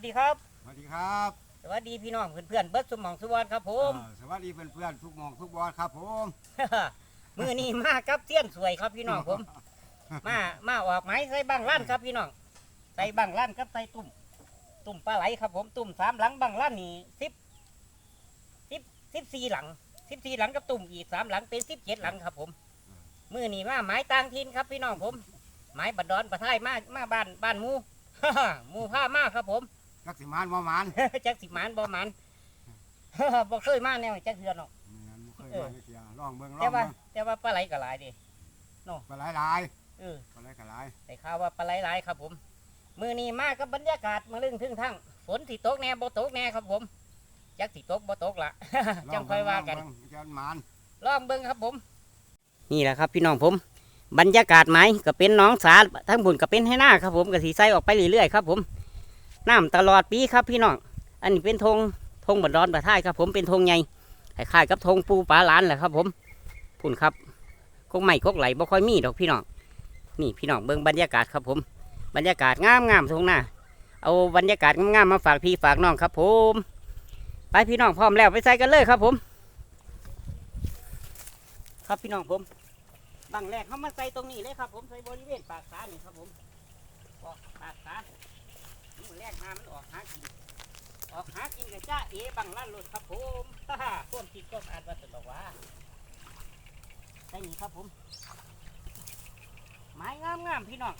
วัสดีครับ สวัสดีครับสวัสดีพี่น้องเพื่อนๆเบิร์ดสมองสุวรรณครับผมเอ่อสวัสดีเพื่อนๆทุกหมองทุกบอลครับผม มือนี้มากับเสี้ยนสวยครับพี่น้องผม มามาออกไม้ใส่บังลั่นครับพี่น้องใส่บังลั่นกับใส่ตุ่ม ตุ่มปลาไหลครับผมตุ่มสามหลังบังลั่นนี่สิบสิบสิบสี่หลังสิบสี่หลังกับตุ่มอีกสามหลังเป็นสิบเจ็ดหลังครับผมมือนี้มาไม้ต่างถิ่นครับพี่น้องผมไม้บัดดอนบัดท้ายมามาบ้านบ้านหมู หมูผ้ามาครับผม จักสิมานบ่มานจักสิหมานบ่หมาน บ่เคยมาแนวนี้จักเทือนหรอกแม่นบ่เคยมาจักเที่ยลองเบิ่งลอแต่งว่า เบิ่งแต่ว่าปลาไหลก็หลายเดิปลาไหลหลายเออ ปลาไหลก็หลายแต่ข่าวว่าปลาไหลหลายครับผม มือนี้มากับบรรยากาศมาเรื่องทึ่งทั้งฝนสิตกแน่บ่ตกแน่ครับผม จักสิตกบ่ตกละ จังค่อยว่ากัน ลองเบิ่งจันมาน ลองเบิ่งครับผม นี่แหละครับพี่น้องผม บรรยากาศไม้ก็เป็นหน้องสาทั้งบุญก็เป็นให้หน้าครับผมก็สีใสออกไปเรื่อยๆครับผม น้ำตลอดปีครับพี่น้อง อันนี้เป็นธงธงบัดดอนบัดท้ายครับ ผมเป็นธงใหญ่คล้ายกับธงปูปลาหลานแหละครับ ผมพุ่นครับกกใหม่กกไหลบ่ค่อยมีดอกพี่น้องนี่พี่น้องเบิ่งบรรยากาศครับผม บรรยากาศงามงามทงหน้าเอาบรรยากาศงามๆมาฝากพี่ฝากน้องครับ ผม ไปพี่น้องพร้อมแล้วไปใส่กันเลยครับผม ครับพี่น้องผมบังแรกเขามาใส่ตรงนี้เลยครับ ผมใส่บริเวณปากสานี่ครับผมปากสา นี่แรกมามันออกหากิน ออกหากินกับจ้าเอบังลั่นรถครับผมฮ่าฮ่าพ่วงคิดก็อ่านว่าสบอกว่าใส่นี่ครับผมไม้งามงามๆพี่น้อง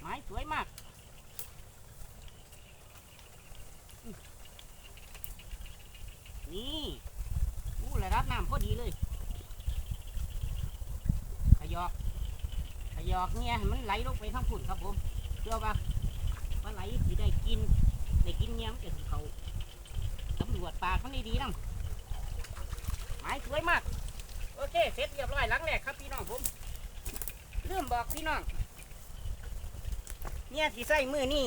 ไม้สวยมากนี่อู้ระดับน้ำพอดีเลย ขยอก ขยอกเนี่ยมันไหลลงไปทั้งฝุ่นครับผมเชื่อปะ ว่าไหลสิได้กินได้กินเนี่ยมันจะสิเขาตำรวจปากมันดีๆนะหมายสวยมาก โอเค เสร็จเรียบร้อยหลังแรกครับพี่น้องผมเริ่มบอกพี่น้องเนี่ยที่ใส่มือนี่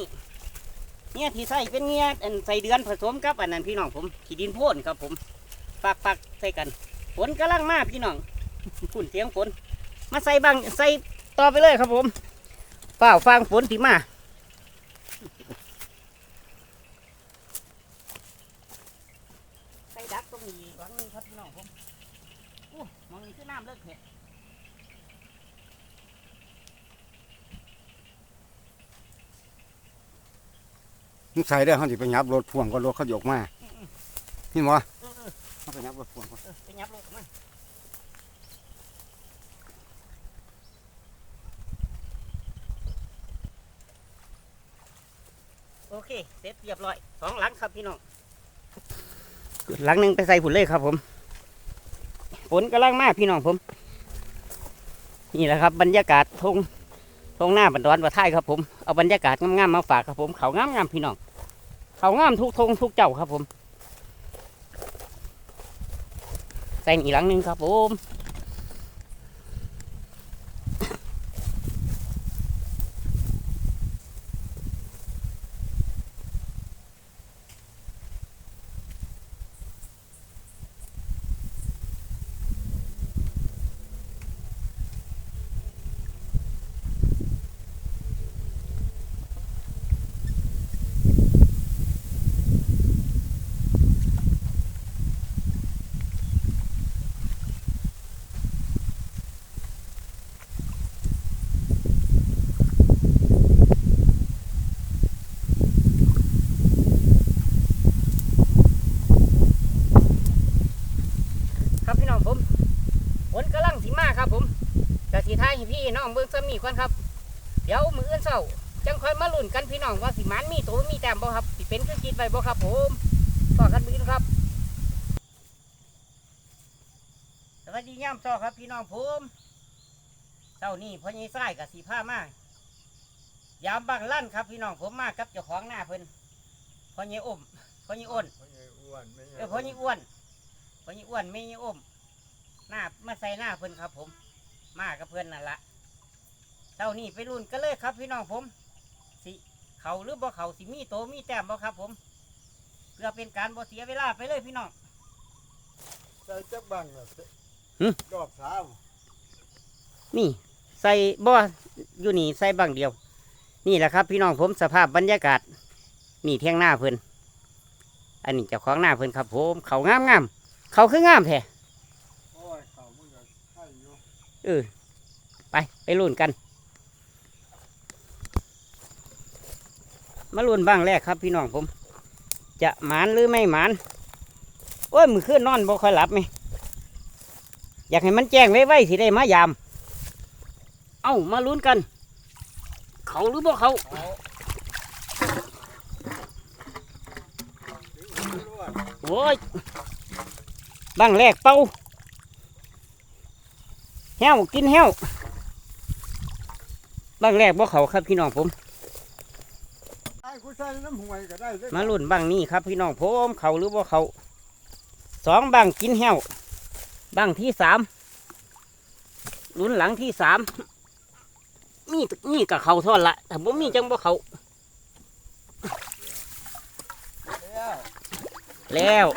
เนี่ยที่ใส่เป็นเนี่ยอันใส่เดือนผสมกับอันนั้นพี่น้องผมขี้ดินโพ่นครับผมปักปักใส่กันฝนกำลังมาพี่น้องฝุ่นเสียงฝนมาใส่บังใส่ต่อไปเลยครับผมเปล่าฟังฝนที่มา ใส่ดักตรงนี้หลังหนึง ครับพี่น้องผมอู้มองนี่คือน้ำเลิกเถอะมึงใส่ได้เฮาสิไปยับรถพ่วงก็รถเขายกมานี่บ่เออเออเฮาไปยับรถพ่วงก่อนเออไปยับรถมาโอเค เสร็จเรียบร้อยสองหลังครับพี่น้อง หลังหนึ่งไปใส่ผุนเลยครับ ผมฝนกำลังมากพี่น้องผม นี่แหละครับ บรรยากาศทงทงหน้าบันดอนบัดท้ายครับผมเอาบรรยากาศงามๆมาฝากครับผมเขางามๆพี่น้องเขางามทุกทงทุกเจ้าครับผมใส่อีกหลังหนึ่งครับผม ครับพี่น้องผมฝนกำลังสีมาครับผมกะสีท้ายให้ พี่น้องเบิ่งซ้ำนี่ก่อนครับ เดี๋ยวมืออื่นเศร้าจังค่อยมาลุ้นกันพี่น้องว่าสิมันมีตัวมีแต้มบ่ครับสิเป็นคือคิดไว้บ่ครับผมต่อกันมืออนครับสวัสดีย่ามซอครับพี่น้องผมเจ้านี่พ่อใหญ่ไส้กับสีผ้ามากยามบางลั่นครับพี่น้องผมมากับเจ้าของหน้าเพิ่นพ่อใหญ่อมพ่อใหญ่อ้นอ้วนไม่เออพ่อยี่อ้วนพ่อยี่อ้วนไม่ยี่อมหน้ามาใส่หน้าเพิ่นครับ ผม มากับเพิ่นนั่นละ เท่านี้ไปรุ่นกันเลยครับ พี่น้องผม สิเขาหรือบ่เขาสิมีโตมีแต้มบ่ครับ ผม เพื่อเป็นการบ่เสียเวลาไปเลยพี่น้องใส่จักบังน่ะหึ รอบสามนี่ใส่บ่อยู่นี่ใส่บางเดียว นี่แหละครับ พี่น้องผมสภาพบรรยากาศ นี่เที่ยงหน้าเพิ่นอันนี้เจ้าของหน้าเพิ่นครับ ผมเขางามงามๆเขาคืองามแท้ โอ้ยเขามันก็ใช่อยู่ เออไปไปลุ้นกัน มาลุ้นบ้างแรกครับพี่น้องผม จะหมานหรือไม่หมานโอ้ยมือขึ้นนอนบ่ค่อยหลับไหมอยากให้มันแจ้งไว้ไว้สิได้มายาม เอ้ามาลุ้นกัน เขาหรือบ่เขาโอ้ยบ้างแรกเป่าแห้วกินแห้วบ้างแรกบ่เขาครับพี่น้องผม กูใส่น้ำหวยก็ได้เด้อมาลุ่นบ้างนี่ครับ พี่น้องผมเขาหรือบ่าเขาสองบ้างกินแห้วบ้างที่สามลุ้นหลังที่สามมีมีกับเขาทอดละแต่บ่มีจังบ่เขาแล้ว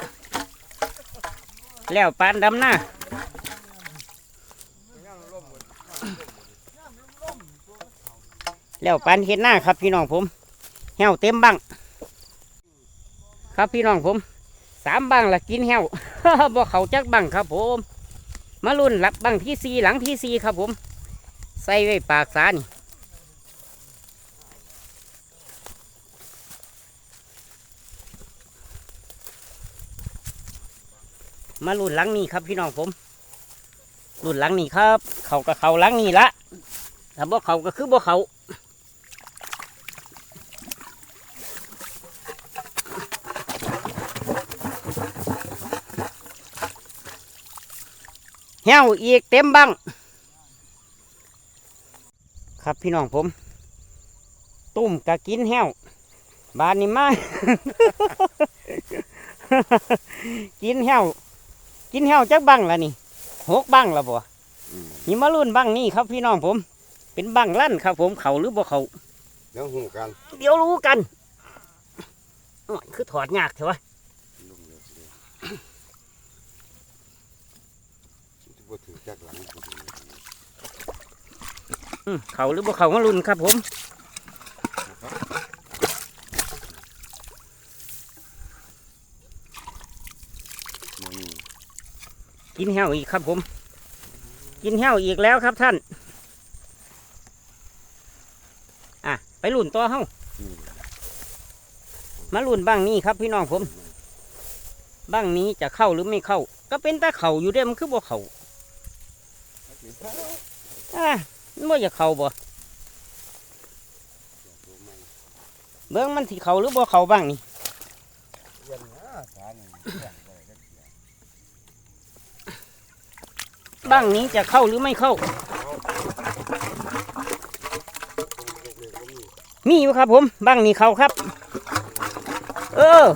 แล้วปานดำหน้าแล้วปานเห็ดหน้าครับพี่น้องผม แห้วเต็มบังครับพี่น้องผมสามบังละกินแห้วบ่เขาจักบังครับผม มาลุ่นรับบังที่สี่หลังที่สี่ครับผม ใส่ไว้ปากสานี่มาลุ่นหลังนี้ครับพี่น้องผมลุ่นหลังนี้ครับ เขากับเขาหลังนี้ละถ้าบ่เขาก็คือบ่เขา แห้วอีกเต็มบังครับพี่น้องผม ตุ่มกะกินแห้วบานนี้มา กินแห้วกินแห้วจักบังละนี่หกบังละบ่นี่มารุ่นบังนี่ครับพี่น้องผม เป็นบังลั่นครับ ผมเขาหรือบ่เขาเดี๋ยวหูกัน เดี๋ยวรู้กันโอ้ยคือถอดยากเถอะวะ ลุงเดี๋ยวสิ บ่ถือจักหลังเขาหรือบ่เขามารุ่นครับผมกินแห้วอีกครับผม กินแห้วอีกแล้วครับท่าน อะ ไปลุ่นต่อเฮ้าอืมมาลุ่นบ้างนี้ครับพี่น้องผม บ้างนี้จะเข้าหรือไม่เข้า ก็เป็นตาเข่าอยู่เด้มันคือบ่เข่า อะมันบ่อยากเข่าบ่เบิ่งมันสิเข่าหรือบ่เข่าบ้างนี่เย็นนะสานี่เลี้ยงไว้ได้เสียบ้างนี้จะเข้าหรือไม่เข้า มีอยู่ครับผมบ้างนี้เข้าครับ เออ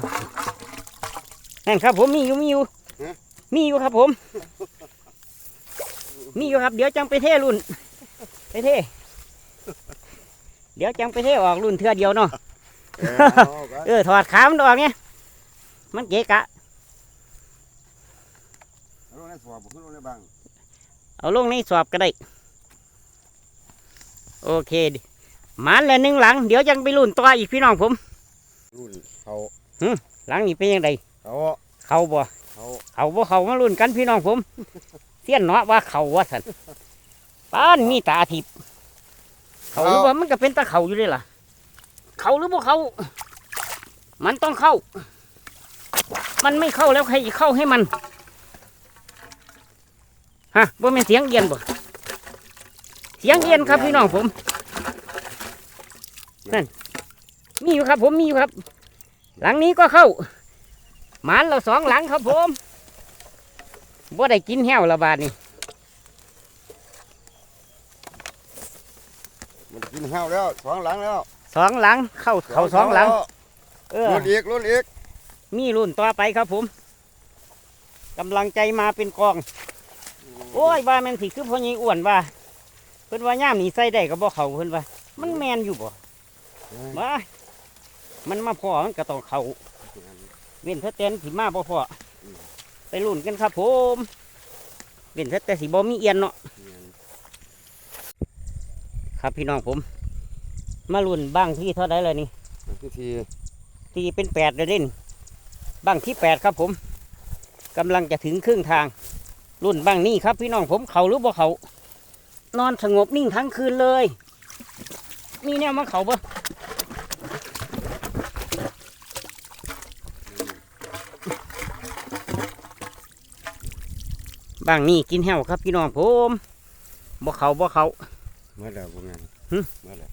นั่นครับผมมีอยู่มีอยู่มีอยู่ครับผม มีอยู่ครับ เดี๋ยวจังไปเทรุ่น ไปเท เดี๋ยวจังไปเทออกรุ่นเทือเดียวเนาะ เออเอากันเออถอดขามันออกเนี่ยมันเกะกะ เอาลงในสอบบ่ขึ้นลงในบังเอาลงในสอบก็ได้ โอเคดิหมันแล้วหนึ่งหลัง เดี๋ยวจังไปรุ่นต่ออีกพี่น้องผม รุ่นเขาหลังนี้เป็นยังไงเขาเขาบ่เขาเขาบ่เขามารุ่นกันพี่น้องผม เสี้ยนเนาะว่าเขาว่าสันป้านมีตาทิพย์เขาหรือว่ามันก็เป็นตาเขาอยู่เลยล่ะ เขาหรือบ่เขา มันต้องเข้า มันไม่เข้าแล้วใครจะเข้าให้มันฮะบ่เป็นเสียงเอียนบ่เสียงเอียนครับพี่น้องผมนั่นมีอยู่ครับ ผมมีอยู่ครับ หลังนี้ก็เข้าหมานเราสองหลังครับผม บ่ได้กินแห้วละบาดนี่มันกินข้าวแล้วสองหลังแล้วสองหลังเข้าเขาสองหลัง เออรุ่นอีกรุ่นอีกมีรุ่นต่อไปครับผมกำลังใจมาเป็นกอง โอ้ยว่าแมันสิคือพ่อใหญ่อ้วนว่าเพิ่นว่าย่ามนี่ใส่ได้ก็บ่เขาเพิ่นว่า มันแมนอยู่บ่ว่ามันมาพอมันก็ต้องเขาเว้นเทอเต้นสิมาบ่พอ ไปรุ่นกันครับผมเว้นเทอแต่สิบ่มีเอียนเนาะครับพี่น้องผม มารุ่นบ้างที่เท่าไดเลยนี่พิธีตีเป็นแปดเลยเด่นบังที่แปดครับผมกำลังจะถึงครึ่งทางรุ่นบังนี่ครับ พี่น้องผมเขาหรือบ่เขานอนสงบนิ่งทั้งคืนเลยมีแนวมาเขาบ่ บางนี่กินแห้วครับพี่น้องผมบ่เขาบ่เขาเมื่อแล้วพวกนั้นหึเมื่อแล้ว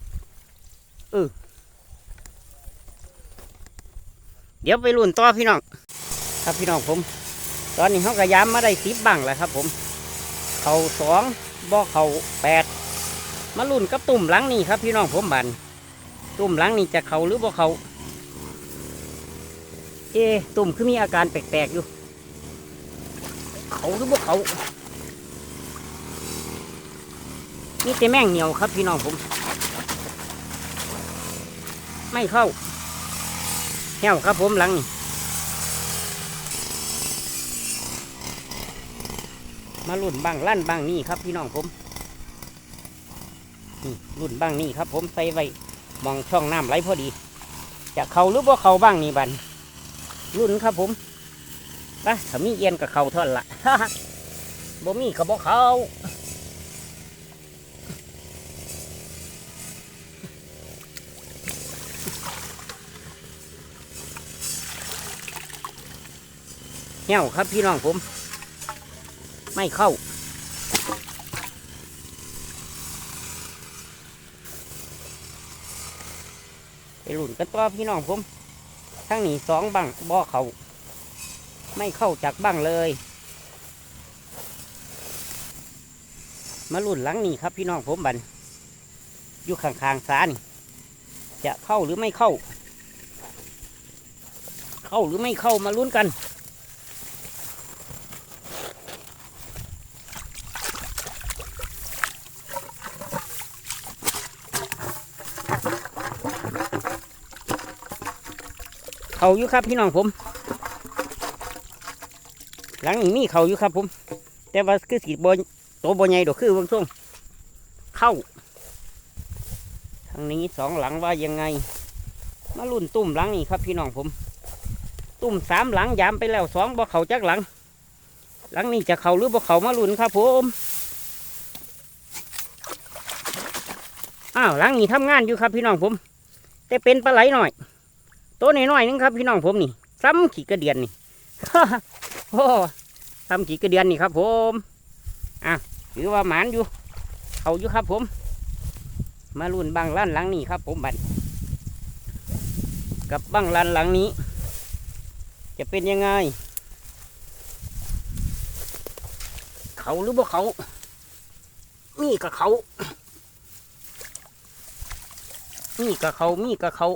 เดี๋ยวไปรุ่นต่อพี่น้อง ครับพี่น้องผม ตอนนี้เขากระยามมาได้สิบบังแล้วครับผม เขาสองบ่อเขาแปดมารุ่นกับตุ่มหลังนี่ครับพี่น้องผมบันตุ่มหลังนี่จะเขาหรือบ่เขาเอะตุ่มคือมีอาการแปลกๆอยู่ เขาหรือบ่เขานี่แต่แม่งเหนียวครับพี่น้องผม ไม่เข้าแห้วครับผมหลังนี่มาลุ่นบางลั่นบางนี่ครับพี่น้องผมนี่รุ่นบางนี่ครับ ผมใส่ไว้มองช่องน้ำไหลพอดี จะเขาหรือว่าเขาบ้างนี่บันรุ่นครับผม ไปถ้ามีเอียนกับเขาเท่านั้นละบ่มีกับบ่เขาแห้วครับพี่น้องผม ไม่เข้าไปหลุนกันต่อพี่น้องผมทั้งนี้สองบังบ่อเขา ไม่เข้าจากบังเลย มาลุ่นหลังนี่ครับพี่น้องผมบันอยู่ข้างๆสานี่จะเข้าหรือไม่เข้า เข้าหรือไม่เข้ามาลุ้นกันเขาอยู่ครับพี่น้องผม หลังนี้มีเขาอยู่ครับผม แต่ว่าคือสีบอตัวบอใหญ่ดอกคือบางช่วงเข้าทางนี้สองหลังว่ายังไง มาลุ่นตุ่มหลังนี่ครับพี่น้องผม ตุ่มสามหลังยามไปแล้วสองบ่เขาจักหลัง หลังนี้จะเขาหรือบ่เขามาลุ่นครับผมอ้าวหลังนี้ทำงานอยู่ครับพี่น้องผม แต่เป็นปลาไหลหน่อยตัวน้อยๆนึงครับพี่น้องผมนี่ซ้ำขี่กระเดียนนี่ โอ้ซ้ำขี่กระเดียนนี่ครับ ผมอะถือว่าหมานอยู่ เขาอยู่ครับ ผม มาลุ่นบังลั่นหลังนี้ครับ ผมบัดกับบังลั่นหลังนี้ จะเป็นยังไง เขาหรือบ่เขามีกับเขา มีกับเขามีกับเขา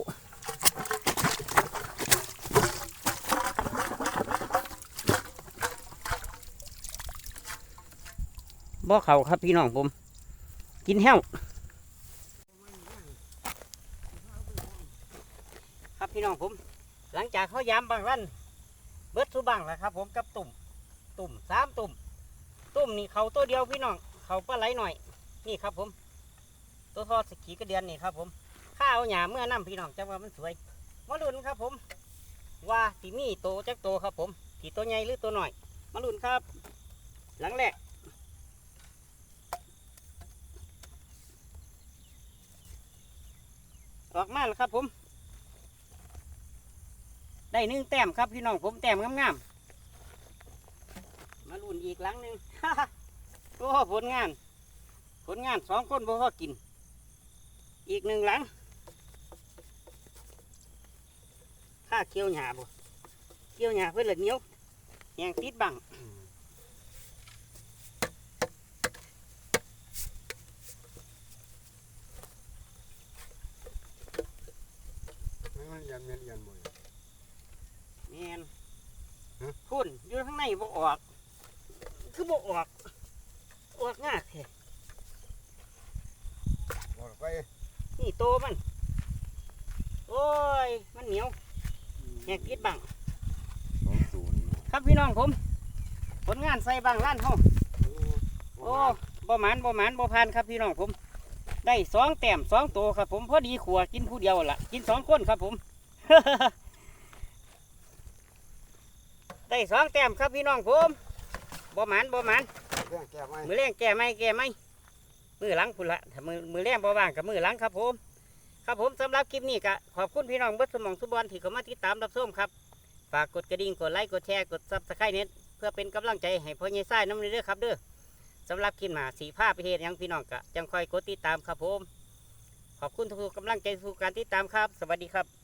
บ่เขาครับพี่น้องผม กินแห้วครับพี่น้องผม หลังจากเขายามบางรันเบิดสุบังแล้วครับ ผมกับตุ่มตุ่มสามตุ่มตุ่มนี่เขาตัวเดียวพี่น้องเขาปลาไหลหน่อย นี่ครับผม ตัวทอดสกีกระเดียนนี่ครับผมข้าวหยาเมื่อน้ำพี่น้องจังว่ามันสวยมาลุนครับผม ว่าสีมีโตจักโตครับผมสีตัวใหญ่หรือตัวหน่อยมาลุนครับ หลังแรก ออกมาแล้วครับ ผม ได้หนึ่งแต้มครับพี่น้องผมแต้มงามๆมาลุ่นอีกหลังหนึ่งโอ้ผลงาน ผลงานสองคนบ่พอกิน อีกหนึ่งหลังข้าเคี้ยวหยาบ่เคี้ยวหยาเพื่อเหลือเนียวแหงติดบัง มันยันเมียนยันบ่อย แมน ฮะ พุ่นอยู่ข้างในบ่ออก คือบ่ออก ออกง่ายแท้บอกไปนี่โตมัน โอ้ย มันเหนียวแหกกิดบังสองศูนย์ครับพี่น้องผม ผลงานใส่บางล้านเฮาโอ้บ่หมานบ่หมานบ่พานครับพี่น้องผม ได้สองแต้มสองโตครับผมพอดีขัวกินผู้เดียวล่ะ กินสองคนครับผม ได้สองแต้มครับพี่น้องผมบ่หมันบ่หมันเรื่องแก้ไหมมือแรงแก่ไหมแก่ไหมมือหลังพุ่นละถ้ามือมือแรงบ่ว่างกับมือหลังครับผม ครับผมสำหรับคลิปนี้ก็ขอบคุณพี่น้องเบิดสมองสุบอลที่เข้ามาติดตามรับชมครับ ฝากกดกระดิ่งกดไลค์กดแชร์กดซับสไครต์เน็ตเพื่อเป็นกำลังใจให้พ่อใหญ่ไส้น้ำเด้อครับเด้อสำหรับคลิปหมาสีผ้าไปเฮ็ดหยังพี่น้องก็จังคอยกดติดตามครับผม ขอบคุณทุกๆกำลังใจทุกการติดตามครับ สวัสดีครับ